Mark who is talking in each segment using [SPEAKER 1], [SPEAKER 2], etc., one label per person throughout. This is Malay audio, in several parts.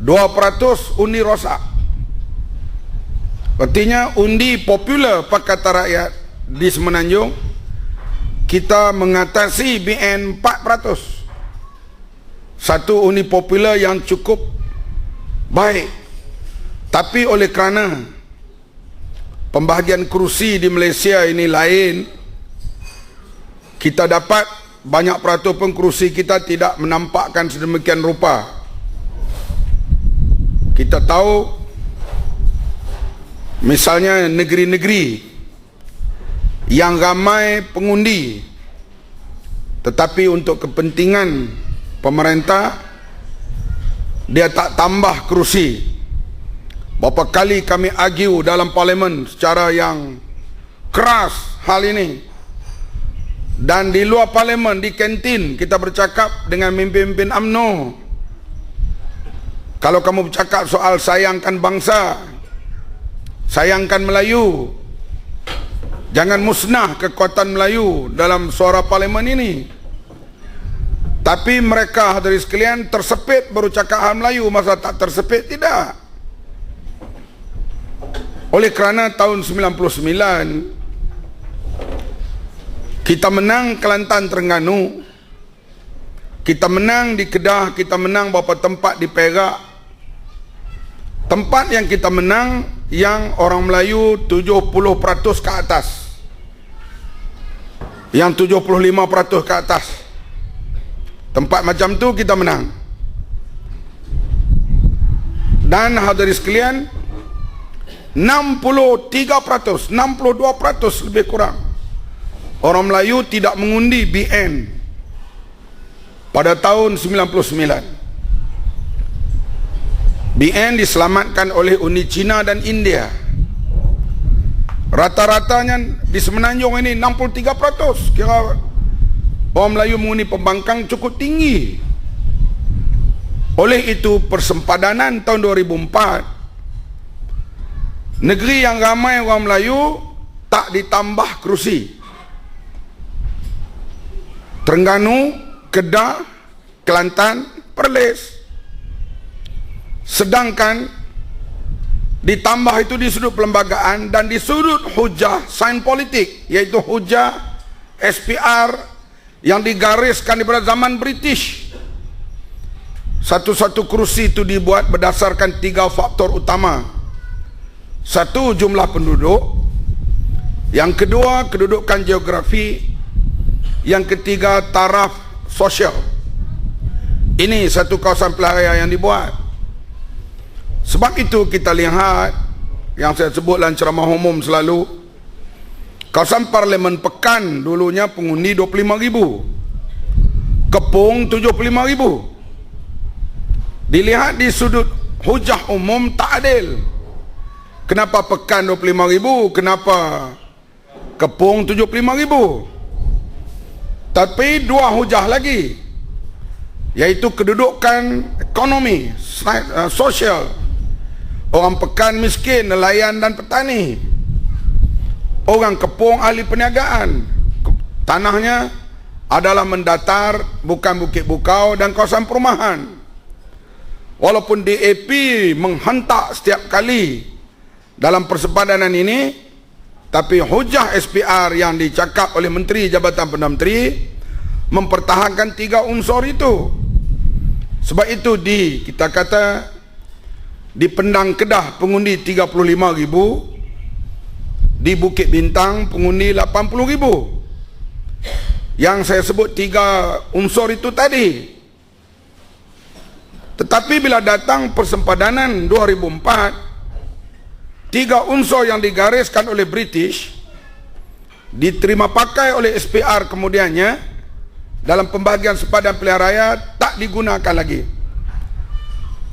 [SPEAKER 1] 2% undi rosak. Artinya undi popular Pakatan Rakyat di Semenanjung kita mengatasi BN 4%. Satu undi popular yang cukup baik. Tapi oleh kerana pembahagian kerusi di Malaysia ini lain, kita dapat banyak peratus pun kerusi kita tidak menampakkan sedemikian rupa. Kita tahu Misalnya negeri-negeri yang ramai pengundi tetapi untuk kepentingan pemerintah dia tak tambah kerusi. Berapa kali kami argue dalam parlimen secara yang keras hal ini. Dan di luar parlimen, di kantin, kita bercakap dengan mimpin-mimpin UMNO. Kalau kamu bercakap soal sayangkan bangsa, sayangkan Melayu jangan musnah kekuatan Melayu dalam suara parlimen ini. Tapi mereka dari sekalian tersepit baru cakap hal Melayu masa tak tersepit tidak. Oleh kerana tahun 99 kita menang Kelantan Terengganu kita menang di Kedah kita menang beberapa tempat di Perak tempat yang kita menang yang orang Melayu 70% ke atas. Yang 75% ke atas. Tempat macam tu kita menang. Dan hadirin sekalian 63% 62% lebih kurang. Orang Melayu tidak mengundi BN pada tahun 99 BN diselamatkan oleh Uni China dan India. Rata-ratanya di Semenanjung ini 63%. Kira orang Melayu mengundi pembangkang cukup tinggi. Oleh itu persempadanan tahun 2004 negeri yang ramai orang Melayu tak ditambah kerusi. Terengganu, Kedah, Kelantan, Perlis, Sedangkan ditambah itu di sudut perlembagaan dan di sudut hujah sain politik iaitu hujah SPR yang digariskan daripada zaman British. Satu-satu kerusi itu dibuat berdasarkan tiga faktor utama. Satu, jumlah penduduk. Yang kedua, kedudukan geografi. Yang ketiga, taraf sosial. Ini satu kawasan pelarian yang dibuat. Sebab itu kita lihat yang saya sebut dalam ceramah umum selalu kawasan parlimen pekan dulunya pengundi 25 ribu. Kepung 75 ribu. Dilihat di sudut hujah umum tak adil. Kenapa pekan 25 ribu? Kenapa kepung 75 ribu? Tapi dua hujah lagi iaitu kedudukan ekonomi uh, sosial Orang pekan miskin, nelayan dan petani. Orang kepung ahli perniagaan. Tanahnya adalah mendatar, bukan bukit bukau dan kawasan perumahan. Walaupun DAP menghentak setiap kali dalam persepadanan ini, tapi hujah SPR yang dicakap oleh Menteri Jabatan Perdana Menteri mempertahankan tiga unsur itu. Sebab itu di kita kata di Pendang Kedah pengundi 35 ribu. Di Bukit Bintang pengundi 80 ribu. Yang saya sebut tiga unsur itu tadi. Tetapi bila datang persempadanan 2004 tiga unsur yang digariskan oleh British diterima pakai oleh SPR kemudiannya dalam pembagian sepadan pilihan raya tak digunakan lagi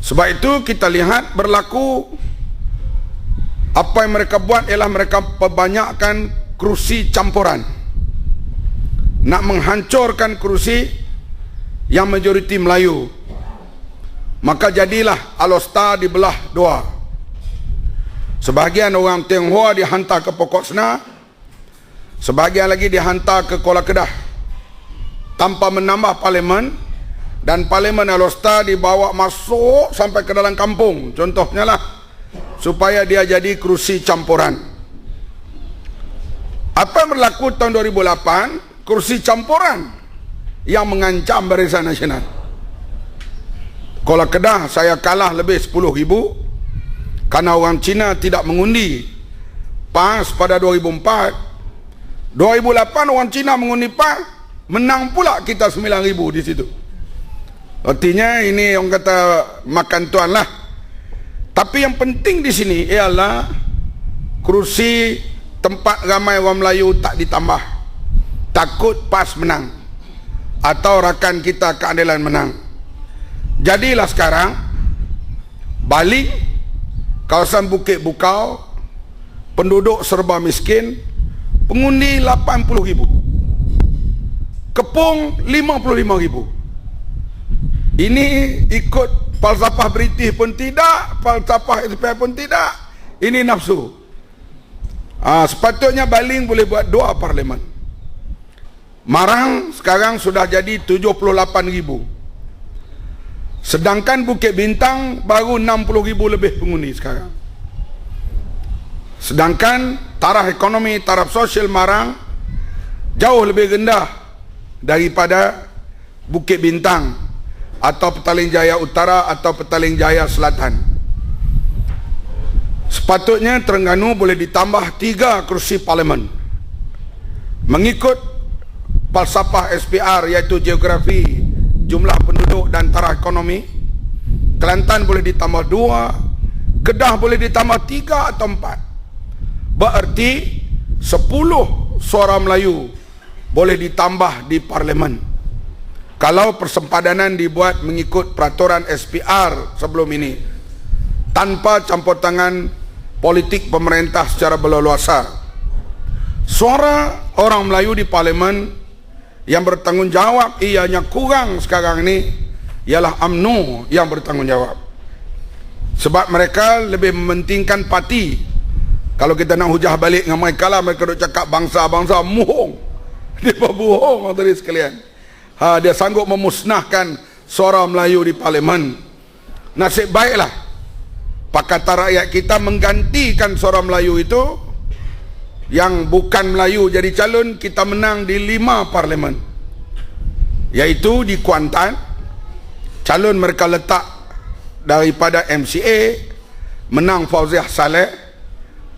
[SPEAKER 1] sebab itu kita lihat berlaku apa yang mereka buat ialah mereka perbanyakkan kerusi campuran. Nak menghancurkan kerusi yang majoriti Melayu. Maka jadilah Alostar dibelah dua. Sebahagian orang Tionghoa dihantar ke Pokok Sena. Sebahagian lagi dihantar ke Kuala Kedah. Tanpa menambah parlimen dan Parlimen Alosta dibawa masuk sampai ke dalam kampung. Contohnya lah supaya dia jadi kerusi campuran. Apa yang berlaku tahun 2008 kerusi campuran yang mengancam barisan nasional. Kalau Kedah saya kalah lebih 10 ribu. Karena orang Cina tidak mengundi PAS pada 2004 2008 orang Cina mengundi PAS menang pula kita 9,000 di situ artinya ini orang kata makan tuan lah. Tapi yang penting di sini ialah kerusi tempat ramai orang Melayu tak ditambah. Takut pas menang atau rakan kita keadilan menang. Jadilah sekarang balik kawasan Bukit Bukau penduduk serba miskin pengundi 80 ribu. Kepung 55 ribu Ini ikut falsafah British pun tidak Falsafah SPI pun tidak. Ini nafsu. Ha, Sepatutnya Baling boleh buat dua parlimen. Marang sekarang sudah jadi 78 ribu. Sedangkan Bukit Bintang baru 60 ribu lebih pengundi sekarang. Sedangkan taraf ekonomi, taraf sosial Marang Jauh lebih rendah daripada Bukit Bintang atau Petaling Jaya Utara atau Petaling Jaya Selatan. Sepatutnya Terengganu boleh ditambah tiga kursi parlimen. Mengikut falsafah SPR iaitu geografi, jumlah penduduk dan taraf ekonomi, Kelantan boleh ditambah dua, Kedah boleh ditambah tiga atau empat. Berarti sepuluh suara Melayu boleh ditambah di parlimen kalau persempadanan dibuat mengikut peraturan SPR sebelum ini tanpa campur tangan politik pemerintah secara berleluasa. Suara orang Melayu di parlimen yang bertanggungjawab ianya kurang sekarang ini ialah UMNO yang bertanggungjawab. Sebab mereka lebih mementingkan parti. Kalau kita nak hujah balik dengan mereka lah mereka duk cakap bangsa-bangsa muhung. Dia berbohong tadi sekalian. Ha, dia sanggup memusnahkan suara Melayu di parlimen. Nasib baiklah. Pakatan rakyat kita menggantikan suara Melayu itu yang bukan Melayu jadi calon kita menang di lima parlimen. Yaitu di Kuantan calon mereka letak daripada MCA menang Fauziah Saleh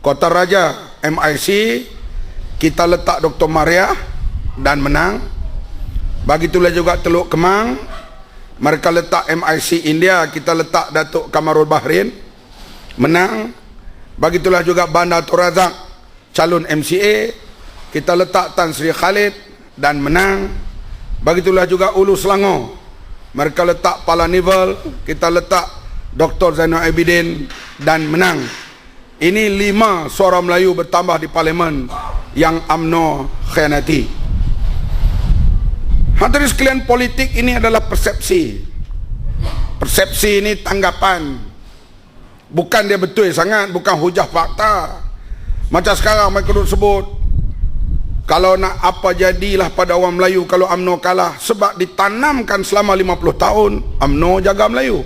[SPEAKER 1] Kota Raja MIC kita letak Dr. Maria dan menang Begitulah juga Teluk Kemang. Mereka letak MIC India. Kita letak Datuk Kamarul Bahrain. Menang. Begitulah juga Bandar Torazak calon MCA kita letak Tan Sri Khalid dan menang. Begitulah juga Ulu Selangor. Mereka letak Pala Nivel kita letak Dr. Zainal Abidin dan menang. Ini lima suara Melayu bertambah di parlimen yang UMNO khianati Hadirin sekalian politik ini adalah persepsi. Persepsi ini tanggapan. Bukan dia betul sangat, bukan hujah fakta. Macam sekarang mereka duduk sebut kalau nak apa jadilah pada orang Melayu kalau UMNO kalah sebab ditanamkan selama 50 tahun UMNO jaga Melayu.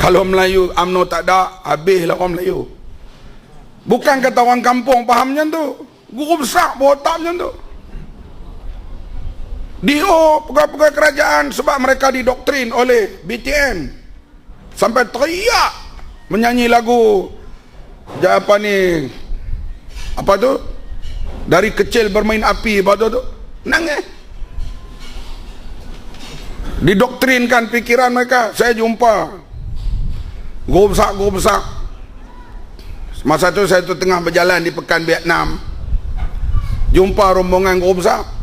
[SPEAKER 1] Kalau Melayu UMNO tak ada, habislah orang Melayu. Bukan kata orang kampung faham macam tu. Guru besar botak macam tu. DO pegawai-pegawai kerajaan sebab mereka didoktrin oleh BTN sampai teriak menyanyi lagu apa ni apa tu? Dari kecil bermain api apa tu, tu? Nangis didoktrinkan fikiran mereka. Saya jumpa. Guru besar guru besar masa tu saya tu tengah berjalan di pekan Vietnam. Jumpa rombongan guru besar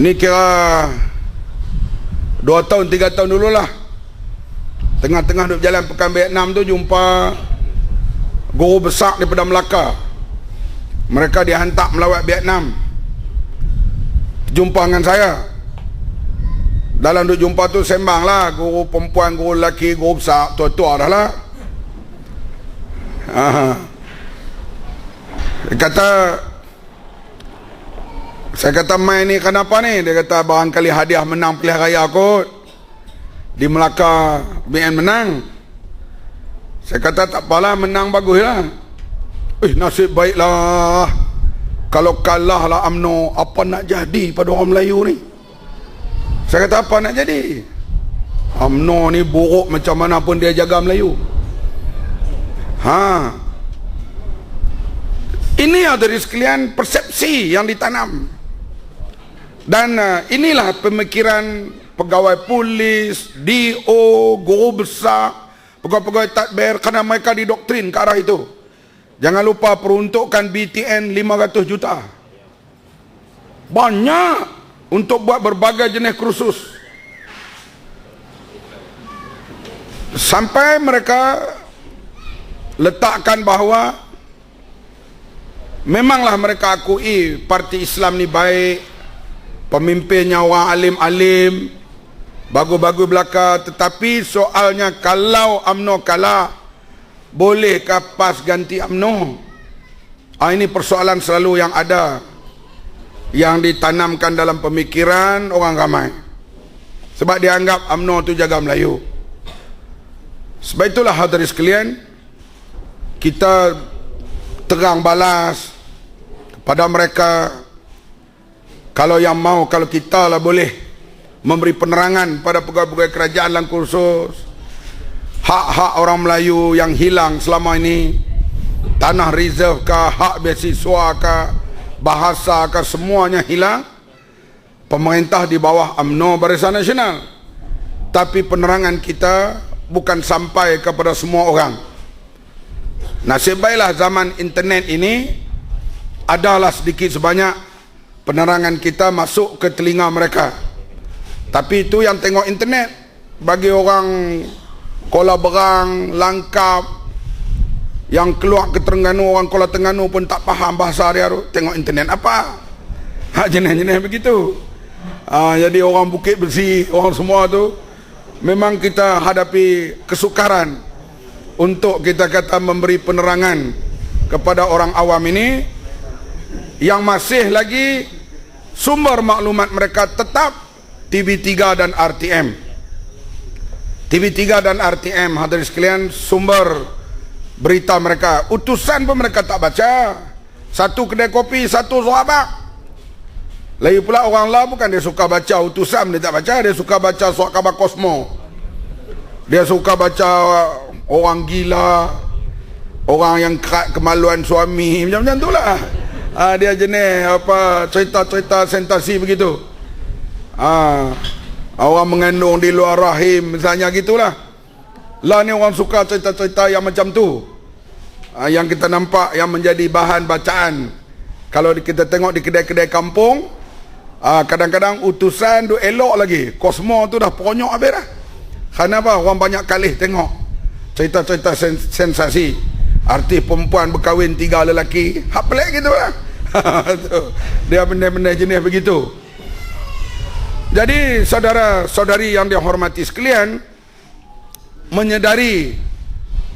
[SPEAKER 1] ini kira Dua tahun, tiga tahun dulu lah Tengah-tengah duduk jalan pekan Vietnam tu Jumpa Guru besar daripada Melaka. Mereka dihantar melawat Vietnam Jumpa dengan saya. Dalam duduk jumpa tu sembang lah Guru perempuan, guru lelaki, guru besar Tua-tua dah lah. Dia kata Saya kata main ni kenapa ni? Dia kata barangkali hadiah menang pilihan raya kot. Di Melaka BN menang. Saya kata tak apalah menang baguslah. Eh nasib baiklah. Kalau kalah lah UMNO apa nak jadi pada orang Melayu ni? Saya kata apa nak jadi? UMNO ni buruk macam mana pun dia jaga Melayu. Ha. Ini ada sekalian persepsi yang ditanam. Dan uh, inilah pemikiran pegawai polis, DO, guru besar, pegawai-pegawai tadbir kerana mereka didoktrin ke arah itu. Jangan lupa peruntukan BTN 500 juta. Banyak untuk buat berbagai jenis kursus. Sampai mereka letakkan bahawa memanglah mereka akui parti Islam ni baik pemimpinnya orang alim-alim bagus-bagus belaka tetapi soalnya kalau UMNO kalah bolehkah PAS ganti UMNO ah, ini persoalan selalu yang ada yang ditanamkan dalam pemikiran orang ramai. Sebab dianggap UMNO tu jaga Melayu. Sebab itulah hadirin sekalian kita terang balas kepada mereka kalau yang mau kalau kita lah boleh memberi penerangan pada pegawai-pegawai kerajaan dan kursus. Hak-hak orang Melayu yang hilang selama ini. Tanah reserve ke hak beasiswa ke bahasa ke semuanya hilang. Pemerintah di bawah UMNO Barisan Nasional. Tapi penerangan kita bukan sampai kepada semua orang. Nasib baiklah zaman internet ini adalah sedikit sebanyak penerangan kita masuk ke telinga mereka. Tapi itu yang tengok internet bagi orang Kuala Berang, Langkap yang keluar ke Terengganu, orang Kuala Tengganu pun tak faham bahasa dia. Tengok internet apa? Hak jenis-jenis begitu. Ha, jadi orang Bukit Bersih, orang semua tu memang kita hadapi kesukaran untuk kita kata memberi penerangan kepada orang awam ini yang masih lagi sumber maklumat mereka tetap TV3 dan RTM TV3 dan RTM hadirin sekalian sumber berita mereka. Utusan pun mereka tak baca. Satu kedai kopi satu sahabat. Lagi pula orang lah bukan dia suka baca utusan dia tak baca. Dia suka baca suat khabar kosmo dia suka baca orang gila orang yang kerat kemaluan suami. Macam-macam tu lah ha, dia jenis apa cerita-cerita sentasi begitu. Ha, orang mengandung di luar rahim misalnya gitulah. Lah ni orang suka cerita-cerita yang macam tu. Ha, yang kita nampak yang menjadi bahan bacaan. Kalau kita tengok di kedai-kedai kampung kadang-kadang utusan tu elok lagi. Kosmo tu dah ponyok habis dah. Kenapa orang banyak kali tengok cerita-cerita sensasi artis perempuan berkahwin tiga lelaki hak pelik gitu lah dia benda-benda jenis begitu. Jadi saudara-saudari yang dihormati sekalian menyedari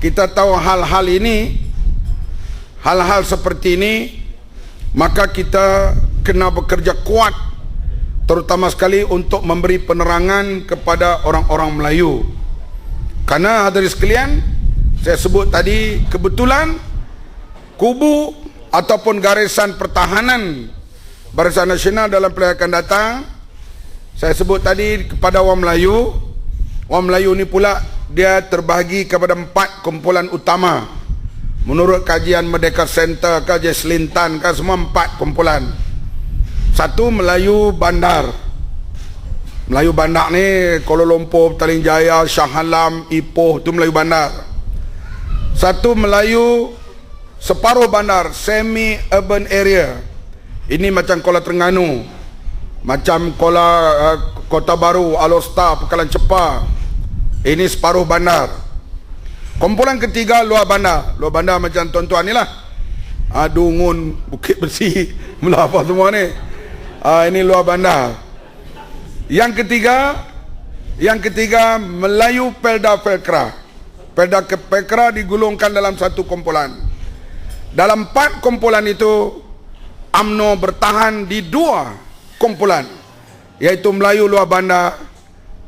[SPEAKER 1] kita tahu hal-hal ini hal-hal seperti ini maka kita kena bekerja kuat terutama sekali untuk memberi penerangan kepada orang-orang Melayu. Karena hadirin sekalian, saya sebut tadi kebetulan kubu ataupun garisan pertahanan Barisan Nasional dalam akan datang saya sebut tadi kepada orang Melayu. Orang Melayu ni pula dia terbahagi kepada empat kumpulan utama. Menurut kajian Merdeka Center kajian Selintan kan semua empat kumpulan. Satu Melayu Bandar. Melayu bandar ni Kuala Lumpur, Petaling Jaya, Shah Alam, Ipoh tu Melayu bandar. Satu Melayu separuh bandar, semi urban area. Ini macam Kuala Terengganu. Macam Kuala uh, Kota Baru, Alostar, Pekalan Cepa. Ini separuh bandar. Kumpulan ketiga luar bandar. Luar bandar macam tuan-tuan ni lah. Adungun, Bukit Bersih, mula apa semua ni. Uh, ini luar bandar. Yang ketiga, yang ketiga Melayu Pelda Pelkra. Pelda Pelkra digulungkan dalam satu kumpulan. Dalam empat kumpulan itu AMNO bertahan di dua kumpulan, yaitu Melayu Luar Bandar,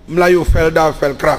[SPEAKER 1] Melayu Felda Felkra.